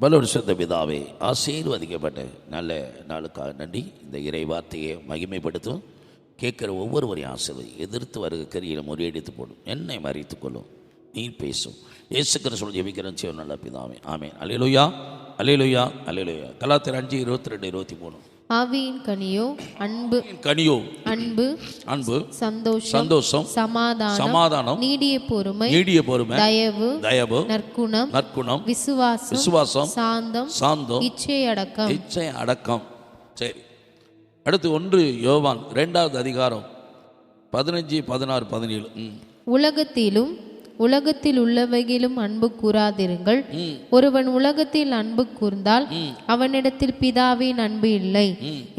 பலவருஷத்த பிதாவே ஆசீர்வதிக்கப்பட்ட நல்ல நாளுக்காக நன்றி. இந்த இறை வார்த்தையை மகிமைப்படுத்தும். கேட்குற ஒவ்வொருவரையும் ஆசீர்வதி எதிர்த்து வருக கரியில் முறியடித்து போடும். என்னை மறித்துக் கொள்ளும். நீ பேசும். ஏசுக்கிற சொல்லி ஜெபிக்கிறேன் சிவன் நல்ல பிதாவே. ஆமேன். அலையலுயா அலையலுயா அலையலுயா கலாத்திர அஞ்சு இருபத்தி ரெண்டு இருபத்தி மூணு. ஆவியின் கனியோ அன்பு கனியோ அன்பு அன்பு சந்தோஷம் சந்தோஷம் சமாதானம் சமாதானம் நீடிய பொறுமை நீடிய பொறுமை தயவு தயவு நற்குணம் நற்குணம் விசுவாசம் விசுவாசம் சாந்தம் சாந்தம் இச்சையடக்கம் இச்சை அடக்கம். சரி. அடுத்து ஒன்று யோவான் ரெண்டாவது அதிகாரம் பதினஞ்சு பதினாறு பதினேழு. உலகத்திலும் உலகத்தில் உள்ளவைகளிலும் அன்பு கூறாதிருங்கள். ஒருவன் உலகத்தில் அன்பு கூர்ந்தால் அவனிடத்தில் பிதாவின் அன்பு இல்லை.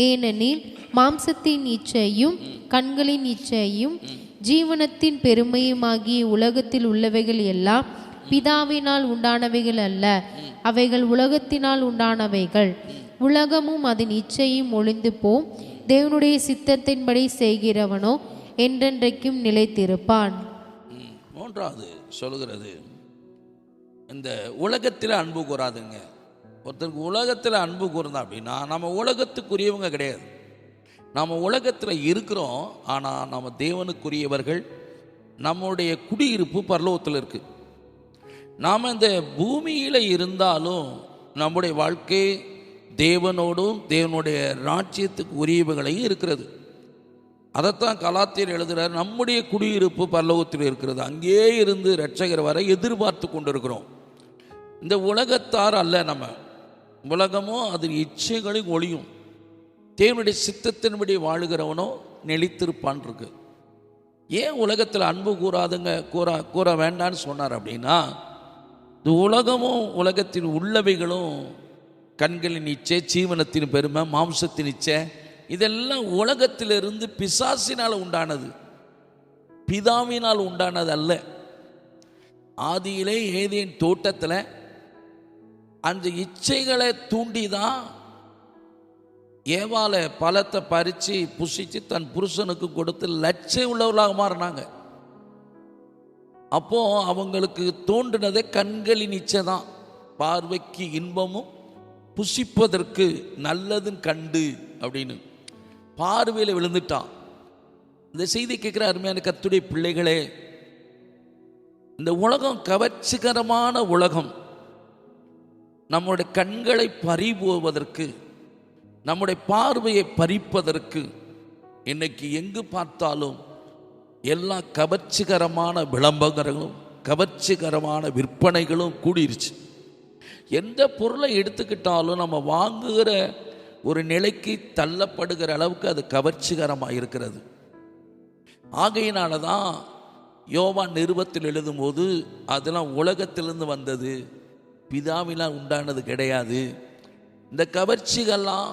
ஏனெனில் மாம்சத்தின் இச்சையும் கண்களின் இச்சையும் ஜீவனத்தின் பெருமையுமாகிய உலகத்தில் உள்ளவைகள் எல்லாம் பிதாவினால் உண்டானவைகள் அல்ல. அவைகள் உலகத்தினால் உண்டானவைகள். உலகமும் அதன் இச்சையும் ஒளிந்து போம் தேவனுடைய சித்தத்தின்படி செய்கிறவனோ என்றென்றைக்கும் நிலைத்திருப்பான். மூன்றாவது சொல்லுகிறது. இந்த உலகத்தில் அன்பு கூறாதுங்க. ஒருத்தருக்கு உலகத்தில் அன்பு கூர்ந்தா அப்படின்னா நம்ம உலகத்துக்குரியவங்க கிடையாது. நம்ம உலகத்தில் இருக்கிறோம் ஆனால் நம்ம தேவனுக்குரியவர்கள் நம்முடைய குடியிருப்பு பரலோகத்தில் இருக்குது நாம் இந்த பூமியில் இருந்தாலும் நம்முடைய வாழ்க்கை தேவனோடும் தேவனுடைய ராஜ்யத்துக்கு உரியவுகளையும் இருக்கிறது. அதைத்தான் கலாத்தியர் எழுதுகிறார் நம்முடைய குடியிருப்பு பல்லவத்தில் இருக்கிறது. அங்கேயே இருந்து ரட்சகர் வரை எதிர்பார்த்து கொண்டிருக்கிறோம். இந்த உலகத்தார் அல்ல நம்ம. உலகமும் அதன் இச்சைகளின் ஒளியும். தேவனுடைய சித்தத்தின்படி வாழுகிறவனோ நெளித்திருப்பான் இருக்கு ஏன் உலகத்தில் அன்பு கூறாதுங்க? கூற கூற வேண்டான்னு சொன்னார் அப்படின்னா இந்த உலகமும் உலகத்தின் உள்ளவைகளும் கண்களின் இச்சை ஜீவனத்தின் பெருமை மாம்சத்தின் இச்சை இதெல்லாம் உலகத்திலிருந்து பிசாசினால் உண்டானது. பிதாவினால் உண்டானது அல்ல ஆதியிலே ஏதேன் தோட்டத்தில் அந்த இச்சைகளை தூண்டி தான் ஏவால பழத்தை பறித்து புசித்து தன் புருஷனுக்கு கொடுத்து லட்சம் உள்ளவர்களாக மாறினாங்க. அப்போ அவங்களுக்கு தோன்றினதே கண்களின் இச்சை தான் பார்வைக்கு இன்பமும் புசிப்பதற்கு நல்லதும் கண்டு அப்படின்னு. பார்வையில் விழுந்துட்டான். இந்த செய்தி கேட்குற அருமையான கத்துடைய பிள்ளைகளே இந்த உலகம் கவர்ச்சிகரமான உலகம். நம்முடைய கண்களை பறிபோவதற்கு நம்முடைய பார்வையை பறிப்பதற்கு இன்னைக்கு எங்கு பார்த்தாலும் எல்லா கவர்ச்சிகரமான விளம்பரங்களும் கவர்ச்சிகரமான விற்பனைகளும் கூடிருச்சு. எந்த பொருளை எடுத்துக்கிட்டாலும் நம்ம வாங்குகிற ஒரு நிலைக்கு தள்ளப்படுகிற அளவுக்கு அது கவர்ச்சிகரமாக இருக்கிறது. ஆகையினால தான் யோவான் நிருபத்தில் எழுதும்போது அதெல்லாம் உலகத்திலிருந்து வந்தது. பிதாவினால் உண்டானது கிடையாது. இந்த கவர்ச்சிகள்லாம்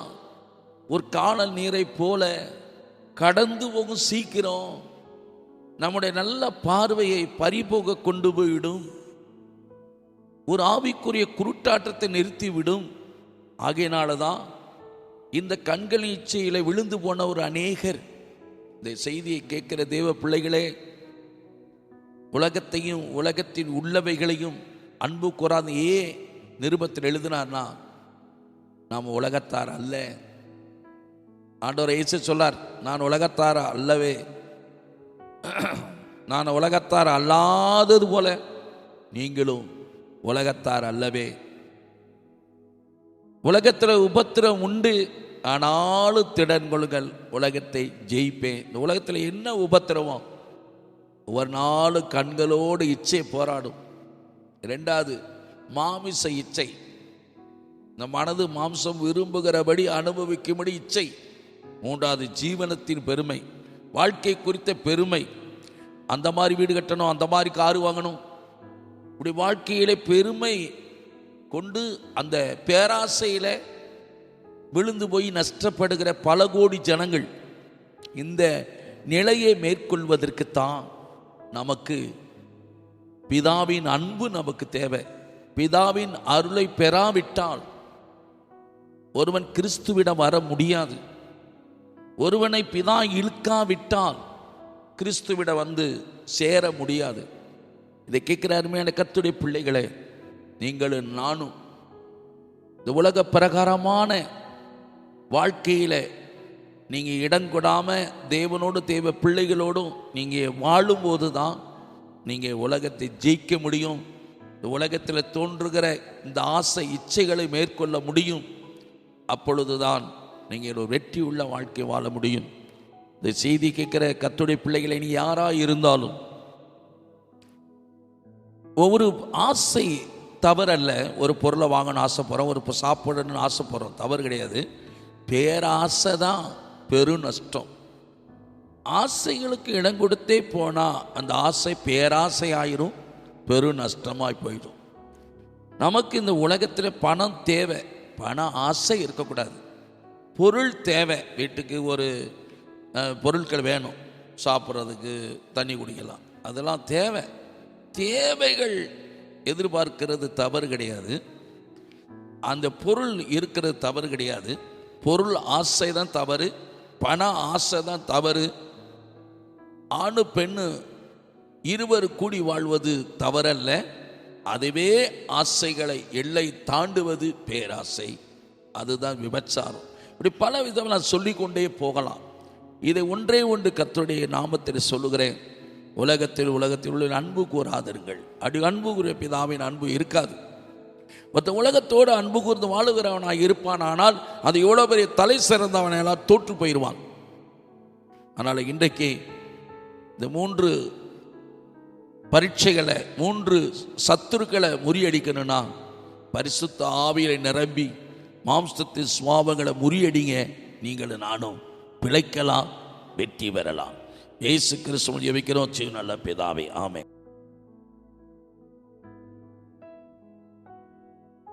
ஒரு காணல் நீரை போல கடந்து போகும் சீக்கிரம் நம்முடைய நல்ல பார்வையை பறிபோக கொண்டு போய்விடும். ஒரு ஆவிக்குரிய குருட்டாட்டத்தை நிறுத்திவிடும். ஆகையினால தான் இந்த கண்களின் இச்சையில் விழுந்து போன ஒரு அநேகர். இந்த செய்தியை கேட்கிற தேவ பிள்ளைகளே உலகத்தையும் உலகத்தின் உள்ளவைகளையும் அன்பு கூறாது ஏ நிருபத்தில் எழுதினார்னா நாம் உலகத்தார் அல்ல. ஆண்டவர் இயேசு சொல்லார் நான் உலகத்தார அல்லவே. நான் உலகத்தார் அல்லாதது போல நீங்களும் உலகத்தார் அல்லவே. உலகத்தில் உபத்திரம் உண்டு. ஆனாலும் திடன் கொள்ளுங்கள் உலகத்தை ஜெயிப்பேன். இந்த உலகத்தில் என்ன உபத்திரவம் ஒரு நாள் கண்களோடு இச்சை போராடும். ரெண்டாவது மாமிச இச்சை. இந்த மனது மாம்சம் விரும்புகிறபடி அனுபவிக்கும்படி இச்சை. மூன்றாவது ஜீவனத்தின் பெருமை. வாழ்க்கை குறித்த பெருமை. அந்த மாதிரி வீடு கட்டணும் அந்த மாதிரி காரு வாங்கணும். இப்படி வாழ்க்கையிலே பெருமை கொண்டு அந்த பேராசையில் விழுந்து போய் நஷ்டப்படுகிற பல கோடி ஜனங்கள் இந்த நிலையை மேற்கொள்வதற்குத்தான் நமக்கு பிதாவின் அன்பு நமக்கு தேவை. பிதாவின் அருளை பெறாவிட்டால் ஒருவன் கிறிஸ்துவிடம் வர முடியாது. ஒருவனை பிதா இழுக்காவிட்டால் கிறிஸ்துவிட வந்து சேர முடியாது. இதை கேட்கிற அருமையான கத்துடைய பிள்ளைகளே நீங்களும் நானும் இந்த உலக பிரகாரமான வாழ்க்கையில் நீங்கள் இடம் கொடாமல் தேவனோடு தேவ பிள்ளைகளோடும் நீங்கள் வாழும்போது தான் நீங்கள் உலகத்தை ஜெயிக்க முடியும். இந்த உலகத்தில் தோன்றுகிற இந்த ஆசை இச்சைகளை மேற்கொள்ள முடியும். அப்பொழுதுதான் நீங்கள் ஒரு வெற்றி உள்ள வாழ்க்கை வாழ முடியும். இந்த செய்தி கேட்குற கத்துடைய பிள்ளைகளை நீ யாராக இருந்தாலும் ஒவ்வொரு ஆசை தவறல்ல. ஒரு பொருளை வாங்கணும்னு ஆசைப்படுறோம் ஒரு சாப்பிடணும்னு ஆசைப்படுறோம். தவறு கிடையாது. பேராசை தான் பெரு நஷ்டம் ஆசைகளுக்கு இடம் கொடுத்தே போனால் அந்த ஆசை பேராசை ஆயிரும் பெரு நஷ்டமாய் போயிடும். நமக்கு இந்த உலகத்தில் பணம் தேவை. பண ஆசை இருக்கக்கூடாது. பொருள் தேவை. வீட்டுக்கு ஒரு பொருட்கள் வேணும். சாப்பிட்றதுக்கு தண்ணி குடிக்கலாம். அதெல்லாம் தேவை. தேவைகள் எதிர்பார்க்கிறது தவறு கிடையாது. அந்த பொருள் இருக்கிறது தவறு கிடையாது. பொருள் ஆசை தான் தவறு பண ஆசை தான் தவறு. ஆணு பெண்ணு இருவர் கூடி வாழ்வது தவறல்ல. அதுவே ஆசைகளை எல்லை தாண்டுவது பேராசை. அதுதான் விபச்சாரம். இப்படி பல விதம் நான் சொல்லிக்கொண்டே போகலாம். இதை ஒன்றே ஒன்று கர்த்தருடைய நாமத்தில் சொல்லுகிறேன். உலகத்தில் உலகத்தில் உள்ள அன்பு கூறாதருங்கள். அடி அன்பு கூறிய பிதாவின் அன்பு இருக்காது. மற்ற உலகத்தோடு அன்பு கூர்ந்து வாழுகிறவனாக இருப்பான் ஆனால் அது எவ்வளோ பெரிய தலை சிறந்தவனெல்லாம் தோற்று போயிடுவான். ஆனால் இன்றைக்கு இந்த மூன்று பரீட்சைகளை மூன்று சத்துருக்களை முறியடிக்கணும்னா பரிசுத்த ஆவியை நிரம்பி மாம்சத்தின் சுவாபங்களை முறியடிங்க. நீங்கள் நானும் பிழைக்கலாம் வெற்றி பெறலாம். இயேசு கிறிஸ்துவன் ஜெபிக்கிறோம். சீ நல்ல பிதாவே. ஆமே